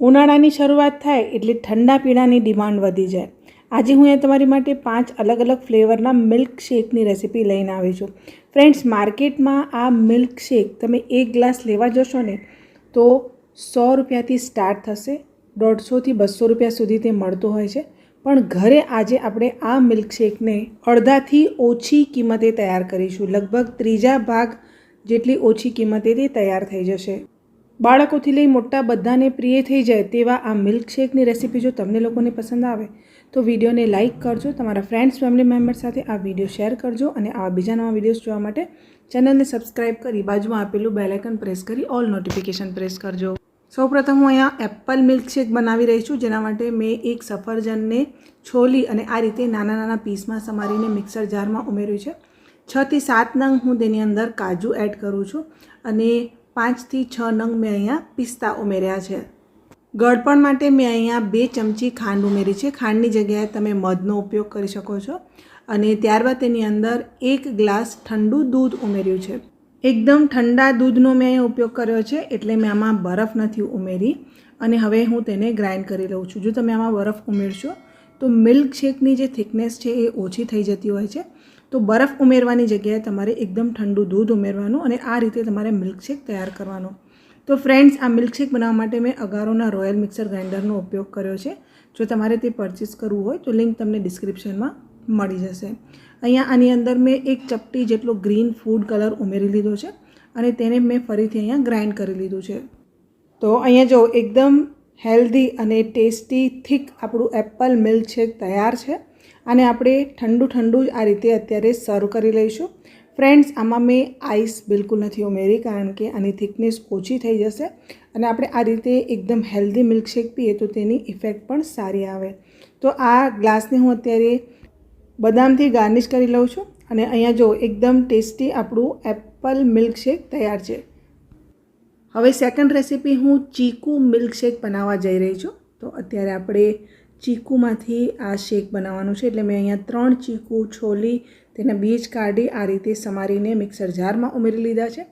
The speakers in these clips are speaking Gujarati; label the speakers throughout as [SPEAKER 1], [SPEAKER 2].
[SPEAKER 1] ઉનાળાની શરૂઆત થાય એટલે ઠંડા પીણાની ડિમાન્ડ વધી જાય. આજે હું અહીંયા તમારી માટે પાંચ અલગ અલગ ફ્લેવરના મિલ્ક શેકની રેસીપી લઈને આવી છું. ફ્રેન્ડ્સ, માર્કેટમાં આ મિલ્ક શેક તમે એક ગ્લાસ લેવા જશો ને, તો સો રૂપિયાથી સ્ટાર્ટ થશે. દોઢસોથી બસો રૂપિયા સુધી તે મળતું હોય છે. પણ ઘરે આજે આપણે આ મિલ્કશેકને અડધાથી ઓછી કિંમતે તૈયાર કરીશું. લગભગ ત્રીજા ભાગ જેટલી ઓછી કિંમતે તે તૈયાર થઈ જશે. બાળકોથી લઈ મોટા બધાને પ્રિય થઈ જાય તેવા આ મિલ્કશેકની રેસીપી જો તમને લોકોને પસંદ આવે, તો વિડીયોને લાઇક કરજો, તમારા ફ્રેન્ડ્સ, ફેમિલી મેમ્બર સાથે આ વીડિયો શેર કરજો અને આવા બીજા નવા વિડીયોઝ જોવા માટે ચેનલને સબસ્ક્રાઇબ કરી બાજુમાં આપેલું બેલાઇકન પ્રેસ કરી ઓલ નોટિફિકેશન પ્રેસ કરજો. સૌપ્રથમ હું અહીંયા એપલ મિલ્કશેક બનાવી રહી છું, જેના માટે મેં એક સફરજનને છોલી અને આ રીતે નાના નાના પીસમાં સમારીને મિક્સર જારમાં ઉમેર્યું છે. છથી સાત નંગ હું તેની અંદર કાજુ એડ કરું છું અને પાંચથી છ નંગ મેં અહીંયા પિસ્તા ઉમેર્યા છે. ગળપણ માટે મેં અહીંયા બે ચમચી ખાંડ ઉમેરી છે. ખાંડની જગ્યાએ તમે મધનો ઉપયોગ કરી શકો છો અને ત્યારબાદ તેની અંદર એક ગ્લાસ ઠંડુ દૂધ ઉમેર્યું છે. એકદમ ઠંડા દૂધનો મેં અહીંયા ઉપયોગ કર્યો છે એટલે મેં આમાં બરફ નથી ઉમેરી અને હવે હું તેને ગ્રાઇન્ડ કરી લઉં છું. જો તમે આમાં બરફ ઉમેરશો તો મિલ્ક શેકની જે થિકનેસ છે એ ઓછી થઈ જતી હોય છે. તો બરફ ઉમેરવાની જગ્યાએ તમારે એકદમ ઠંડુ દૂધ ઉમેરવાનું અને આ રીતે તમારે મિલ્કશેક તૈયાર કરવાનો. તો ફ્રેન્ડ્સ, આ મિલ્કશેક બનાવવા માટે મેં અગારોના રોયલ મિક્સર ગ્રાઇન્ડરનો ઉપયોગ કર્યો છે. જો તમારે તે પરચેસ કરવું હોય તો લિંક તમને ડિસ્ક્રિપ્શનમાં મળી જશે. અહીંયા આની અંદર મેં એક ચપટી જેટલો ગ્રીન ફૂડ કલર ઉમેરી લીધો છે અને તેને મેં ફરીથી અહીંયા ગ્રાઇન્ડ કરી લીધું છે. તો અહીંયા જો એકદમ હેલ્ધી અને ટેસ્ટી, થીક આપણું એપલ મિલ્કશેક તૈયાર છે. અને આપણે ઠંડુ ઠંડુ જ આ રીતે અત્યારે સર્વ કરી લઈશું. ફ્રેન્ડ્સ આમાં મેં આઈસ બિલકુલ નથી ઉમેરી કારણ કે આની થિકનેસ ઓછી થઈ જશે અને આપણે આ રીતે એકદમ હેલ્ધી મિલ્કશેક પીએ તો તેની ઇફેક્ટ પણ સારી આવે. તો આ ગ્લાસને હું અત્યારે બદામથી ગાર્નિશ કરી લઉં છું અને અહીંયા જો એકદમ ટેસ્ટી આપણું એપલ મિલ્કશેક તૈયાર છે. હવે સેકન્ડ રેસીપી હું ચીકુ મિલ્કશેક બનાવવા જઈ રહી છું. તો અત્યારે આપણે ચીકુમાંથી આ શેક બનાવવાનું છે. એટલે મેં અહીંયા ત્રણ ચીકુ છોલી તેના બીજ કાઢી આ રીતે સમારીને મિક્સર જારમાં ઉમેરી લીધા છે.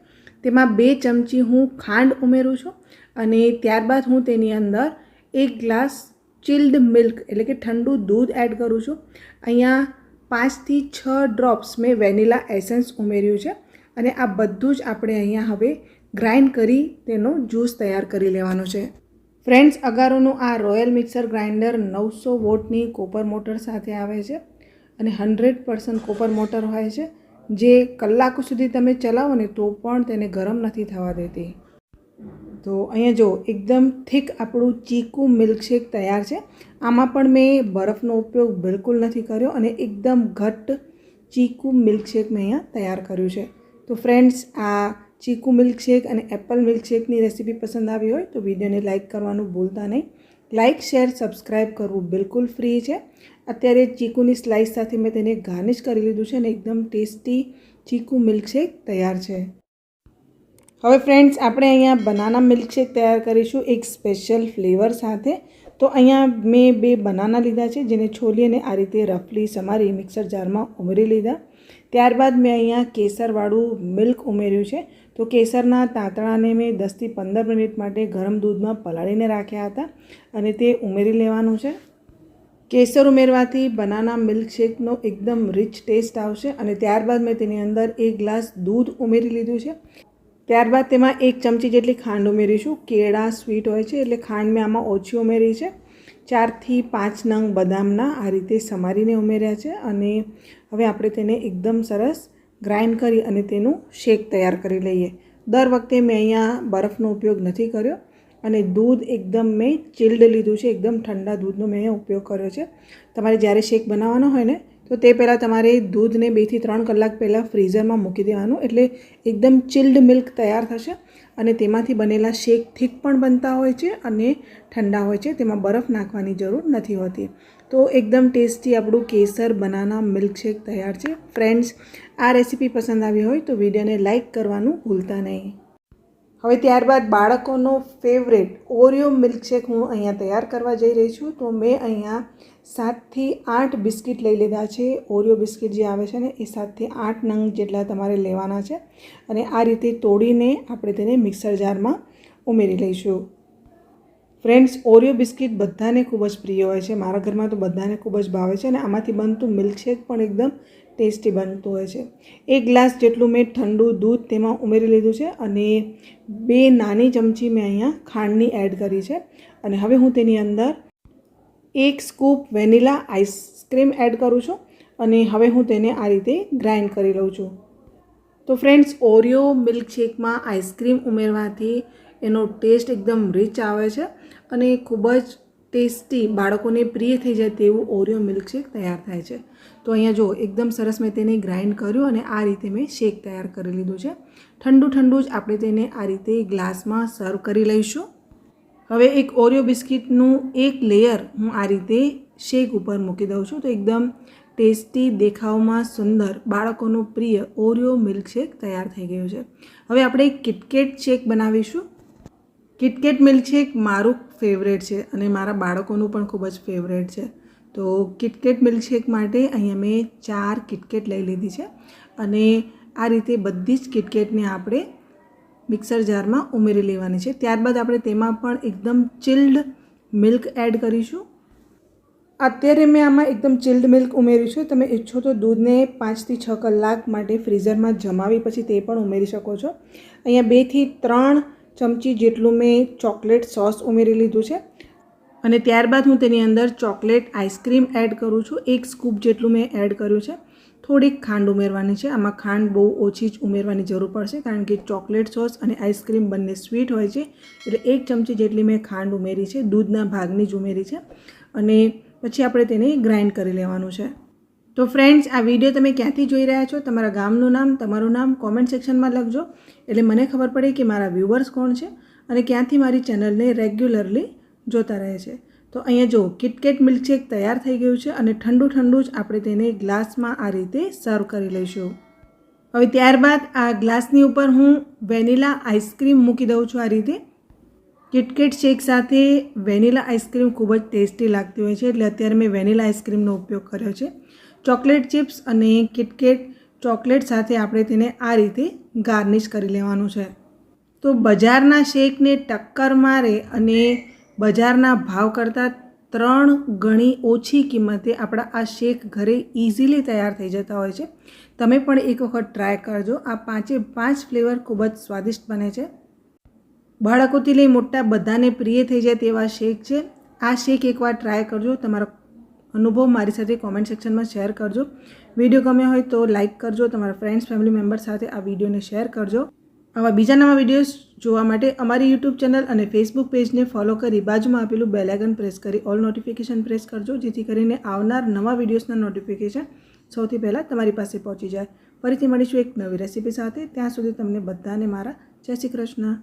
[SPEAKER 1] તેમાં બે ચમચી હું ખાંડ ઉમેરું છું અને ત્યારબાદ હું તેની અંદર એક ગ્લાસ ચિલ્ડ મિલ્ક એટલે કે ઠંડુ દૂધ એડ કરું છું. અહીંયા પાંચથી છ ડ્રોપ્સ મેં વેનીલા એસેન્સ ઉમેર્યું છે અને આ બધું જ આપણે અહીંયા હવે ગ્રાઇન્ડ કરી તેનો જ્યુસ તૈયાર કરી લેવાનો છે. ફ્રેન્ડ્સ, અગારોનું આ રોયલ મિક્સર ગ્રાઇન્ડર નવસો વોટની કોપર મોટર સાથે આવે છે અને હન્ડ્રેડ પર્સન્ટ કોપર મોટર હોય છે. જે કલાકો સુધી તમે ચલાવો ને તો પણ તેને ગરમ નથી થવા દેતી. તો અહીંયા જો એકદમ થીક આપણું ચીકુ મિલ્કશેક તૈયાર છે. આમાં પણ મેં બરફનો ઉપયોગ બિલકુલ નથી કર્યો અને એકદમ ઘટ્ટ ચીકુ મિલ્કશેક મેં અહીંયા તૈયાર કર્યું છે. તો ફ્રેન્ડ્સ, આ ચીકુ મિલ્કશેક અને એપલ મિલ્કશેકની રેસીપી પસંદ આવી હોય તો વિડીયોને લાઇક કરવાનું ભૂલતા નહીં. લાઇક, શેર સબસ્ક્રાઈબ કરવું બિલકુલ ફ્રી છે. અત્યારે ચીકુની સ્લાઇસ સાથે મેં તેને ગાર્નિશ કરી લીધું છે અને એકદમ ટેસ્ટી ચીકુ મિલ્કશેક તૈયાર છે. હવે ફ્રેન્ડ્સ આપણે અહીંયા બનાના મિલ્કશેક તૈયાર કરીશું એક સ્પેશિયલ ફ્લેવર સાથે. તો અહીંયા મેં બે બનાના લીધા છે, જેને છોલી અને આ રીતે રફલી સમારી મિક્સર જારમાં ઉમેરી લીધા. ત્યારબાદ મેં અહીંયા કેસરવાળું મિલ્ક ઉમેર્યું છે. તો કેસરના તાંતણાને મેં દસથી પંદર મિનિટ માટે ગરમ દૂધમાં પલાળીને રાખ્યા હતા અને તે ઉમેરી લેવાનું છે. કેસર ઉમેરવાથી બનાના મિલ્કશેકનો એકદમ રિચ ટેસ્ટ આવશે અને ત્યારબાદ મેં તેની અંદર એક ગ્લાસ દૂધ ઉમેરી લીધું છે. ત્યારબાદ તેમાં એક ચમચી જેટલી ખાંડ ઉમેરીશું. કેળા સ્વીટ હોય છે એટલે ખાંડ મેં આમાં ઓછી ઉમેરી છે. ચારથી પાંચ નંગ બદામના આ રીતે સમારીને ઉમેર્યા છે અને હવે આપણે તેને એકદમ સરસ ગ્રાઇન્ડ કરી અને તેનું શેક તૈયાર કરી લઈએ. દર વખતે મેં અહીંયા બરફનો ઉપયોગ નથી કર્યો અને દૂધ એકદમ મેં ચિલ્ડ લીધું છે. એકદમ ઠંડા દૂધનો મેં અહીંયા ઉપયોગ કર્યો છે. તમારે જ્યારે શેક બનાવવાનો હોય ને તો તે પહેલાં તમારે દૂધને બેથી ત્રણ કલાક પહેલાં ફ્રીઝરમાં મૂકી દેવાનું, એટલે એકદમ ચિલ્ડ મિલ્ક તૈયાર થશે. અને તેમાંથી બનેલા શેક થીક પણ બનતા હોય છે અને ઠંડા હોય છે, તેમાં બરફ નાખવાની જરૂર નથી હોતી. તો એકદમ ટેસ્ટી આપણું કેસર બનાના મિલ્કશેક તૈયાર છે. ફ્રેન્ડ્સ આ રેસીપી પસંદ આવી હોય તો વિડીયોને લાઇક કરવાનું ભૂલતા નહીં. હવે ત્યારબાદ બાળકોનો ફેવરેટ ઓરિયો મિલ્કશેક હું અહીંયા તૈયાર કરવા જઈ રહી છું. તો મેં અહીંયા સાતથી આઠ બિસ્કિટ લઈ લીધા છે. ઓરિયો બિસ્કિટ જે આવે છે ને, એ સાતથી આઠ નંગ જેટલા તમારે લેવાના છે. અને આ રીતે તોડીને આપણે તેને મિક્સર જારમાં ઉમેરી લઈશું. ફ્રેન્ડ્સ, ઓરિયો બિસ્કિટ બધાને ખૂબ જ પ્રિય હોય છે. મારા ઘરમાં તો બધાને ખૂબ જ ભાવે છે અને આમાંથી બનતું મિલ્કશેક પણ એકદમ ટેસ્ટી બનતું હોય છે. એક ગ્લાસ જેટલું મેં ઠંડુ દૂધ તેમાં ઉમેરી લીધું છે અને બે નાની ચમચી મેં અહીંયા ખાંડની એડ કરી છે. અને હવે હું તેની અંદર એક સ્કૂપ વેનીલા આઈસક્રીમ એડ કરું છું અને હવે હું તેને આ રીતે ગ્રાઇન્ડ કરી લઉં છું. તો ફ્રેન્ડ્સ, ઓરિયો મિલ્કશેકમાં આઈસ્ક્રીમ ઉમેરવાથી એનો ટેસ્ટ એકદમ રીચ આવે છે અને ખૂબ જ ટેસ્ટી બાળકોને પ્રિય થઈ જાય તેવું ઓરિયો મિલ્કશેક તૈયાર થાય છે. તો અહીંયા જો એકદમ સરસ મેં તેને ગ્રાઇન્ડ કર્યું અને આ રીતે મેં શેક તૈયાર કરી લીધું છે. ઠંડુ ઠંડુ જ આપણે તેને આ રીતે ગ્લાસમાં સર્વ કરી લઈશું. હવે એક ઓરિયો બિસ્કિટનું એક લેયર હું આ રીતે શેક ઉપર મૂકી દઉં છું. તો એકદમ ટેસ્ટી, દેખાવમાં સુંદર, બાળકોનું પ્રિય ઓરિયો મિલ્કશેક તૈયાર થઈ ગયું છે. હવે આપણે કિટકેટ શેક બનાવીશું. કિટકેટ મિલ્કશેક મારું ફેવરેટ છે અને મારા બાળકોનું પણ ખૂબ જ ફેવરેટ છે. તો કિટકેટ મિલ્કશેક માટે અહીંયા મેં ચાર કિટકેટ લઈ લીધી છે અને આ રીતે બધી જ કિટકેટને આપણે મિક્સર જારમાં ઉમેરી લેવાની છે. ત્યારબાદ આપણે તેમાં પણ એકદમ ચિલ્ડ મિલ્ક એડ કરીશું. અત્યારે મેં આમાં એકદમ ચિલ્ડ મિલ્ક ઉમેર્યું છે. તમે ઈચ્છો તો દૂધને પાંચથી છ કલાક માટે ફ્રીઝરમાં જમાવી પછી તે પણ ઉમેરી શકો છો. અહીંયા બેથી ત્રણ ચમચી જેટલું મેં ચોકલેટ સોસ ઉમેરી લીધું છે. અને ત્યારબાદ હું તેની અંદર ચોકલેટ આઈસ્ક્રીમ એડ કરું છું. એક સ્કૂપ જેટલું મેં એડ કર્યું છે. થોડીક ખાંડ ઉમેરવાની છે. આમાં ખાંડ બહુ ઓછી જ ઉમેરવાની જરૂર પડશે કારણ કે ચોકલેટ સોસ અને આઈસ્ક્રીમ બંને સ્વીટ હોય છે. એટલે એક ચમચી જેટલી મેં ખાંડ ઉમેરી છે. દૂધના ભાગની જ ઉમેરી છે. અને પછી આપણે તેને ગ્રાઇન્ડ કરી લેવાનું છે. તો ફ્રેન્ડ્સ આ વીડિયો તમે ક્યાંથી જોઈ રહ્યા છો? તમારા ગામનું નામ, તમારું નામ કોમેન્ટ સેક્શનમાં લખજો. એટલે મને ખબર પડે કે મારા વ્યૂવર્સ કોણ છે અને ક્યાંથી મારી ચેનલને રેગ્યુલરલી જોતા રહે છે. તો અહીંયા જો કિટકેટ મિલ્કશેક તૈયાર થઈ ગયું છે અને ઠંડુ ઠંડુ જ આપણે તેને ગ્લાસમાં આ રીતે સર્વ કરી લઈશું. હવે ત્યારબાદ આ ગ્લાસની ઉપર હું વેનીલા આઈસ્ક્રીમ મૂકી દઉં છું આ રીતે. કિટકેટ શેક સાથે વેનીલા આઈસ્ક્રીમ ખૂબ જ ટેસ્ટી લાગતી હોય છે. એટલે અત્યારે મેં વેનીલા આઈસ્ક્રીમનો ઉપયોગ કર્યો છે. ચોકલેટ ચિપ્સ અને કિટકેટ ચોકલેટ સાથે આપણે તેને આ રીતે ગાર્નિશ કરી લેવાનું છે. તો બજારના શેકને ટક્કર મારે અને બજારના ભાવ કરતાં ત્રણ ગણી ઓછી કિંમતે આપણા આ શેક ઘરે ઇઝીલી તૈયાર થઈ જતા હોય છે. તમે પણ એક વખત ટ્રાય કરજો. આ પાંચે પાંચ ફ્લેવર ખૂબ જ સ્વાદિષ્ટ બને છે. બાળકોથી લઈ મોટા બધાને પ્રિય થઈ જાય તેવા શેક છે. આ શેક એકવાર ટ્રાય કરજો. તમારો અનુભવ મારી સાથે કોમેન્ટ સેક્શનમાં શેર કરજો. વીડિયો ગમ્યો હોય તો લાઇક કરજો, તમારા ફ્રેન્ડ્સ ફેમિલી મેમ્બર સાથે આ વિડીયોને શેર કરજો. આવા બીજા નવા વિડીયોઝ જોવા માટે અમારી યુટ્યુબ ચેનલ અને ફેસબુક પેજને ફોલો કરી બાજુમાં આપેલું બેલાઇકન પ્રેસ કરી ઓલ નોટિફિકેશન પ્રેસ કરજો, જેથી કરીને આવનાર નવા વિડીયોઝના નોટિફિકેશન સૌથી પહેલાં તમારી પાસે પહોંચી જાય. ફરીથી મળીશું એક નવી રેસીપી સાથે. ત્યાં સુધી તમને બધાને મારા જય શ્રી કૃષ્ણ.